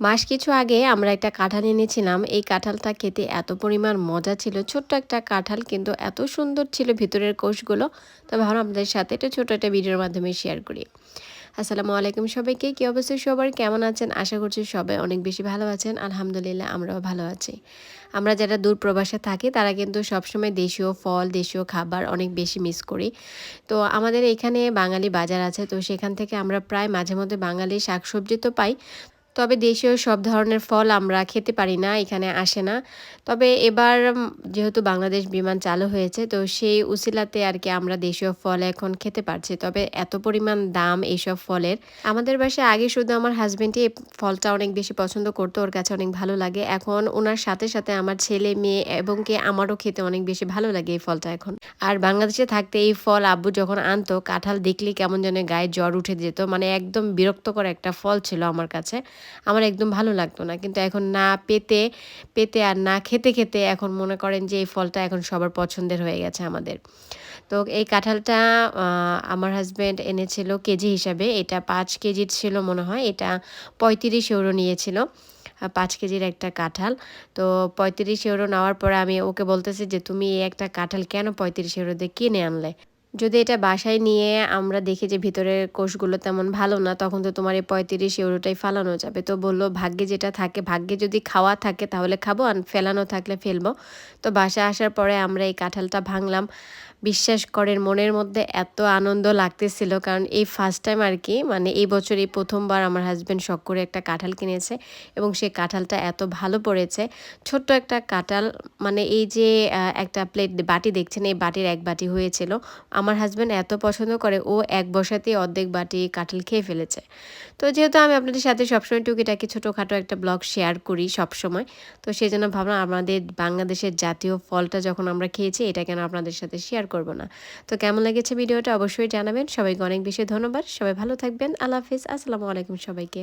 মাস কিছু আগে আমরা একটা কাঁঠাল এনেছিলাম। এই কাঁঠালটা খেতে এত পরিমাণ মজা ছিল। ছোট্ট একটা কাঁঠাল কিন্তু এত সুন্দর ছিল ভিতরের কোষগুলো। তো ভাবলাম আপনাদের সাথে একটা ছোট একটা ভিডিওর মাধ্যমে শেয়ার করি। আসসালামু আলাইকুম সবাইকে। কী অবস্থা সবার? কেমন আছেন? আশা করছি সবাই অনেক বেশি ভালো আছেন। আলহামদুলিল্লাহ, আমরাও ভালো আছি। আমরা যারা দূর প্রবাসে থাকি, তারা কিন্তু সবসময় দেশীয় ফল, দেশীয় খাবার অনেক বেশি মিস করি। তো আমাদের এখানে বাঙালি বাজার আছে। তো সেখান থেকে আমরা প্রায় মাঝে মধ্যে বাঙালি শাকসবজি তো পাই। তবে দেশীয় সব ধরনের ফল আমরা খেতে পারি না, এখানে আসে না। তবে এবার যেহেতু বাংলাদেশ বিমান চালু হয়েছে, তো সেই উসিলাতে আর কি আমরা দেশীয় ফল এখন খেতে পারছি। তবে এত পরিমাণ দাম এইসব ফলের। আমাদের বাসায় আগে শুধু আমার হাজব্যান্ডই ফলটা অনেক বেশি পছন্দ করতো, ওর কাছে অনেক ভালো লাগে। এখন ওনার সাথে সাথে আমার ছেলে, মেয়ে এবং কে আমারও খেতে অনেক বেশি ভালো লাগে এই ফলটা এখন। আর বাংলাদেশে থাকতে এই ফল আব্বু যখন আনতো, কাঁঠাল দেখলেই কেমন যেন গায়ে জ্বর উঠে যেত। মানে একদম বিরক্তকর একটা ফল ছিল আমার কাছে। আমার একদম ভালো লাগতো না। কিন্তু এখন না পেতে পেতে আর না খেতে খেতে এখন মনে করেন যে এই ফলটা এখন সবার পছন্দের হয়ে গেছে আমাদের। তো এই কাঁঠালটা আমার হাজব্যান্ড এনেছিল কেজি হিসাবে। এটা পাঁচ কেজির ছিল মনে হয়। এটা পঁয়ত্রিশ ইউরো নিয়েছিল পাঁচ কেজির একটা কাঁঠাল। তো পঁয়ত্রিশ ইউরো নেওয়ার পরে আমি ওকে বলতেছি যে, তুমি এই একটা কাঁঠাল কেন পঁয়ত্রিশ ইউরো দিয়ে কিনে আনলে? যদি এটা বাসায় নিয়ে আমরা দেখি যে ভিতরের কোষগুলো তেমন ভালো না, তখন তো তোমার এই পঁয়ত্রিশ ইউরোটাই ফালানো যাবে। তো বলল, ভাগ্যে যেটা থাকে, ভাগ্যে যদি খাওয়া থাকে তাহলে খাব আর ফেলানো থাকলে ফেলব। তো বাসায় আসার পরে আমরা এই কাঁঠালটা ভাঙলাম। বিশ্বাস করেন, মনের মধ্যে এত আনন্দ লাগতেছিল, কারণ এই ফার্স্ট টাইম আর কি মানে এই বছর এই প্রথমবার আমার হাজব্যান্ড শখ করে একটা কাঁঠাল কিনেছে এবং সেই কাঁঠালটা এত ভালো পড়েছে। ছোট্ট একটা কাঁঠাল মানে এই যে একটা প্লেট বাটি দেখছেন, এই বাটির এক বাটি হয়েছিল। আমার হাজব্যান্ড এত পছন্দ করে, ও এক বসাতেই অর্ধেক বাটি কাঁঠাল খেয়ে ফেলেছে। তো যেহেতু আমি আপনাদের সাথে সবসময় টুকিটাকি ছোটোখাটো একটা ব্লগ শেয়ার করি সবসময়, তো সেই জন্য ভাবলাম আমাদের বাংলাদেশের জাতীয় ফলটা যখন আমরা খেয়েছি, এটা কেন আপনাদের সাথে শেয়ার করব না? তো কেমন লেগেছে ভিডিওটা অবশ্যই জানাবেন। সবাইকে অনেক বেশি ধন্যবাদ। সবাই ভালো থাকবেন। আল্লাহ হাফিজ। আসসালামু আলাইকুম সবাইকে।